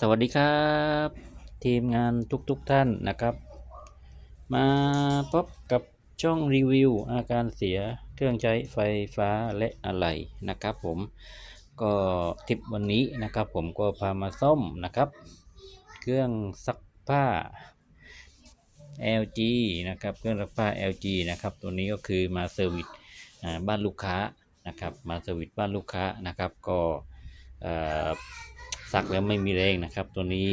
สวัสดีครับ ทีมงานทุกๆทท่านนะครับ มาพบกับช่องรีวิวอาการเสียเครื่องใช้ไฟฟ้าและอะไหล่นะครับผมก็ทริปวันนี้นะครับผมก็พามาซ่อมนะครับ เครื่องซักผ้า LG นะครับเครื่องซักผ้า LG นะครับตัวนี้ก็คือมาเซอร์วิสบ้านลูกค้านะครับมาเซอร์วิสบ้านลูกค้านะครับก็เอ่อ ซักแล้วไม่มีแรงนะครับ ตัวนี้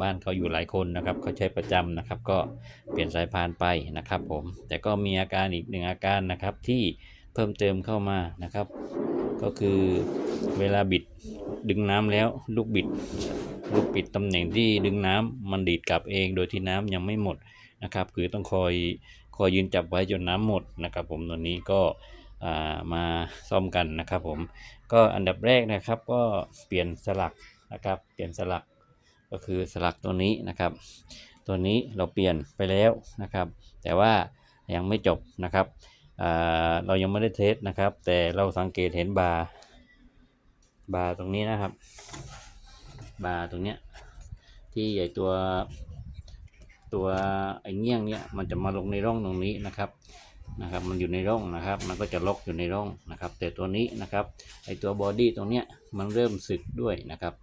บ้านเขาอยู่หลายคนนะครับเขาใช้ประจำนะครับ ก็เปลี่ยนสายพานไปนะครับ ผมแต่ก็มีอาการอีกหนึ่งอาการนะครับที่เพิ่มเติมเข้ามานะครับ ก็คือเวลาบิดดึงน้ำแล้วลูกบิดลูกปิดตำแหน่งที่ดึงน้ำมันดีดกลับเองโดยที่น้ำยังไม่หมดนะครับ คือต้องคอยคอยยืนจับไว้จนน้ำหมดนะครับ ผมตัวนี้ก็ มาซ่อมกันนะครับผมก็อันดับแรกนะครับก็เปลี่ยนสลักนะครับ เปลี่ยนสลักก็คือสลักตัวนี้นะครับ ตัวนี้เราเปลี่ยนไปแล้วนะครับ แต่ว่ายังไม่จบนะครับเรายังไม่ได้เทสนะครับ แต่เราสังเกตเห็นบาร์บาร์ตรงนี้นะครับ บาร์ตรงเนี้ยที่ไอตัวตัวไอ้เงี้ยงเนี้ยมันจะมาลงในร่องตรงนี้นะครับ นะครับ มันอยู่ในร่องนะครับ มันก็จะล็อกอยู่ในร่องนะครับ แต่ตัวนี้นะครับ ไอตัวบอดี้ตรงเนี้ยมันเริ่มสึกด้วยนะครับ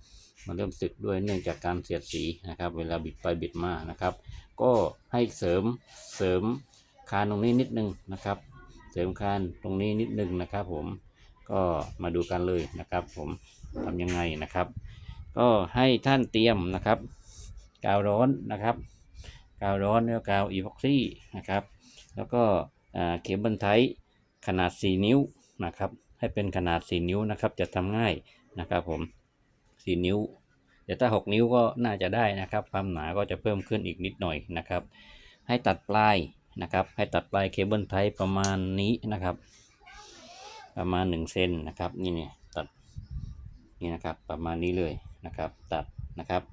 มันเริ่มสึกด้วยเนื่องจากการเสียดสีนะครับ เวลาบิดไปบิดมานะครับ ก็ให้เสริมเสริมคานตรงนี้นิดนึงนะครับ เสริมคานตรงนี้นิดนึงนะครับ ผม ก็มาดูกันเลยนะครับ ผมทำยังไงนะครับ ก็ให้ท่านเตรียมนะครับ กาวร้อนนะครับ กาวร้อนแล้วกาวอีพ็อกซี่นะครับ แล้วก็ เข็มบันไทขนาด 4 นิ้วนะครับ ให้เป็นขนาด 4 นิ้วนะครับ จะทำง่ายนะครับผม 4 นิ้ว แต่ถ้า 6 นิ้วก็น่าจะได้นะครับ ความหนาก็จะเพิ่มขึ้นอีกนิดหน่อยนะครับ ให้ตัดปลายนะครับ ให้ตัดปลายเคเบิลไทประมาณนี้นะครับ ประมาณ1เซนนะครับ นี่เนี่ยตัดนี่นะครับ ประมาณนี้เลยนะครับ ตัดนะครับ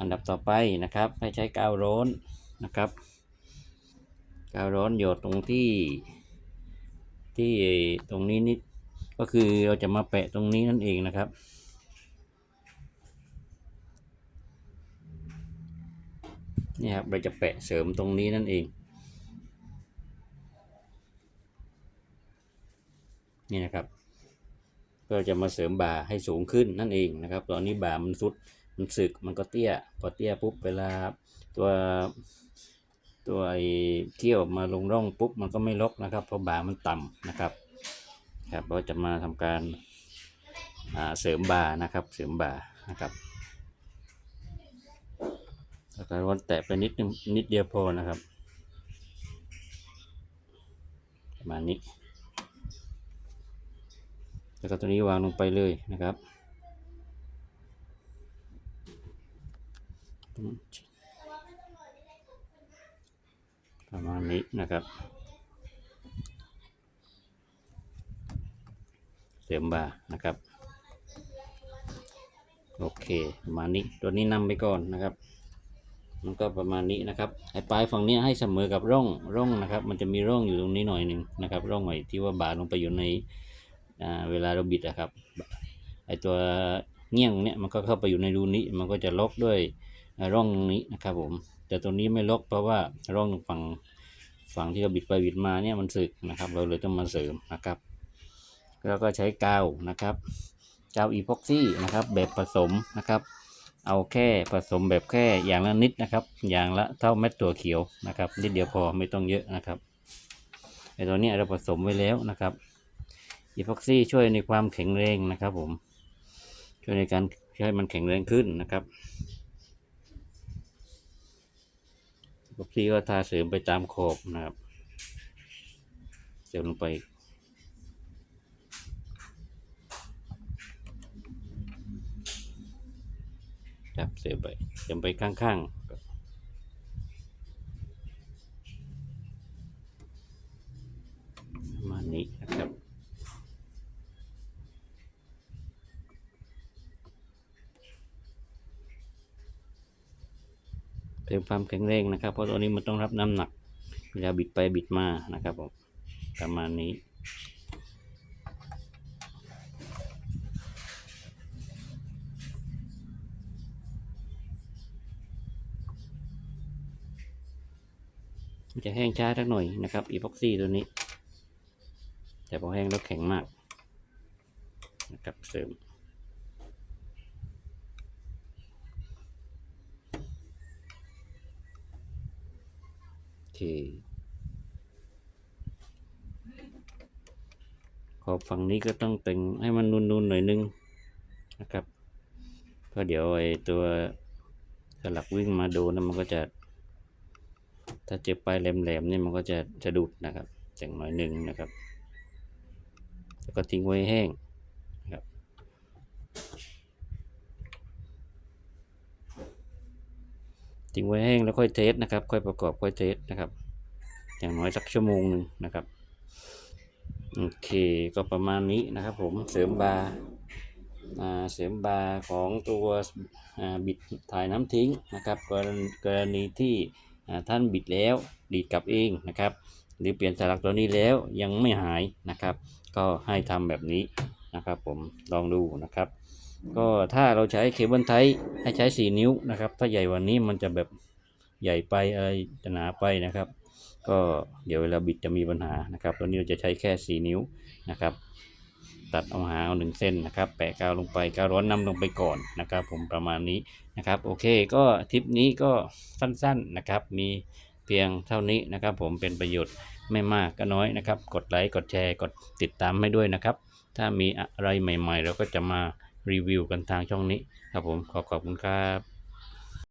อันดับต่อไปนะครับ ให้ใช้กาวร้อนนะครับ กาวร้อนหยดตรงที่ที่ตรงนี้นิดก็คือเราจะมาแปะตรงนี้นั่นเองนะครับ นี่ครับเราจะแปะเสริมตรงนี้นั่นเองนี่นะครับเพื่อจะมาเสริมบ่าให้สูงขึ้นนั่นเองนะครับ ตอนนี้บ่ามันสุด มันสึก มันก็เตี้ย พอเตี้ยปุ๊บเวลาตัว ตัวไอ้เที่ยวมาลงร่องปุ๊บมันก็ไม่ลกนะครับ เพราะบามันต่ำนะครับครับเราจะมาทำการอ่าเสริมบานะครับ เสริมบานะครับแล้วก็ร้อนแตะไปนิดนึงนิดเดียวพอนะครับประมาณนี้แล้วก็ตัวนี้วางลงไปเลยนะครับ ประมาณนี้นะครับ เสริมบานะครับ โอเคประมาณนี้ตัวนี้นำไปก่อนนะครับ มันก็ประมาณนี้นะครับไอ้ปลายฝั่งนี้ให้เสมอกับร่องร่องนะครับ มันจะมีร่องอยู่ตรงนี้หน่อยหนึ่งนะครับ ร่องไอ้ที่ว่าบาลงไปอยู่ในเวลาเราบิดอะครับไอตัวเงี้ยงเนี่ยมันก็เข้าไปอยู่ในรูนี้ มันก็จะล็อกด้วยร่องนี้นะครับผม แต่ตัวนี้ไม่ล็อกเพราะว่าร่องฝั่งฝั่งที่เราบิดไปบิดมาเนี่ยมันสึกนะครับ เราเลยต้องมาเสริมนะครับ แล้วก็ใช้กาวนะครับกาวอีพ็อกซี่นะครับ แบบผสมนะครับ เอาแค่ผสมแบบแค่อย่างละนิดนะครับ อย่างละเท่าเม็ดตัวเขียวนะครับนิดเดียวพอไม่ต้องเยอะนะครับไอตัวนี้เราผสมไว้แล้วนะครับอีพ็อกซี่ช่วยในความแข็งแรงนะครับผมช่วยในการให้มันแข็งแรงขึ้นนะครับ บางทีก็ทาเสริมไปตามขอบนะครับเสริมลงไป ครับเสริมไปเสริมไปข้างๆ เพิ่มความแข็งแรงนะครับ เพราะตัวนี้มันต้องรับน้ำหนัก เวลาบิดไปบิดมานะครับผมประมาณนี้จะแห้งช้าสักหน่อยนะครับอีพ็อกซี่ตัวนี้ แต่พอแห้งแล้วแข็งมากนะครับเสริม เค ขอบฝั่งนี้ก็ต้องแต่งให้มันนูนๆหน่อยนึงนะครับ เพราะเดี๋ยวไอ้ตัวสลักวิ่งมาโดนนะมันก็จะ ถ้าเจ็บปลายแหลมๆนี่มันก็จะจะดุดนะครับแต่งหน่อยหนึ่งนะครับ แล้วก็ทิ้งไว้แห้งนะครับ ทิ้งไว้แห้งแล้วค่อยเทสนะครับ ค่อยประกอบค่อยเทสนะครับ อย่างน้อยสักชั่วโมงหนึ่งนะครับโอเคก็ประมาณนี้นะครับ ผมเสริมบาร์อ่าเสริมบาร์ของตัวบิดถ่ายน้ำทิ้งนะครับกรณกรณีที่ท่านบิดแล้วดีดกลับเองนะครับ หรือเปลี่ยนสลักตัวนี้แล้วยังไม่หายนะครับ ก็ให้ทำแบบนี้นะครับ ผมลองดูนะครับ ก็ถ้าเราใช้เคเบิลไทให้ใช้ 4 นิ้วนะครับ ถ้าใหญ่วันนี้มันจะแบบใหญ่ไปอะไรจะหนาไปนะครับ ก็เดี๋ยวเวลาบิดจะมีปัญหานะครับตัวนี้เราจะใช้แค่ 4 นิ้วนะครับ ตัดเอาหาเอาหนึ่งเส้นนะครับ แปะกาวลงไปกาวร้อนนำลงไปก่อนนะครับ ผมประมาณนี้นะครับ โอเคก็ทริปนี้ก็สั้นๆนะครับ มีเพียงเท่านี้นะครับ ผมเป็นประโยชน์ไม่มากก็น้อยนะครับ กดไลค์กดแชร์กดติดตามให้ด้วยนะครับ ถ้ามีอะไรใหม่ ๆ เราก็จะมา รีวิวกันทางช่องนี้ครับผมขอขอบคุณครับ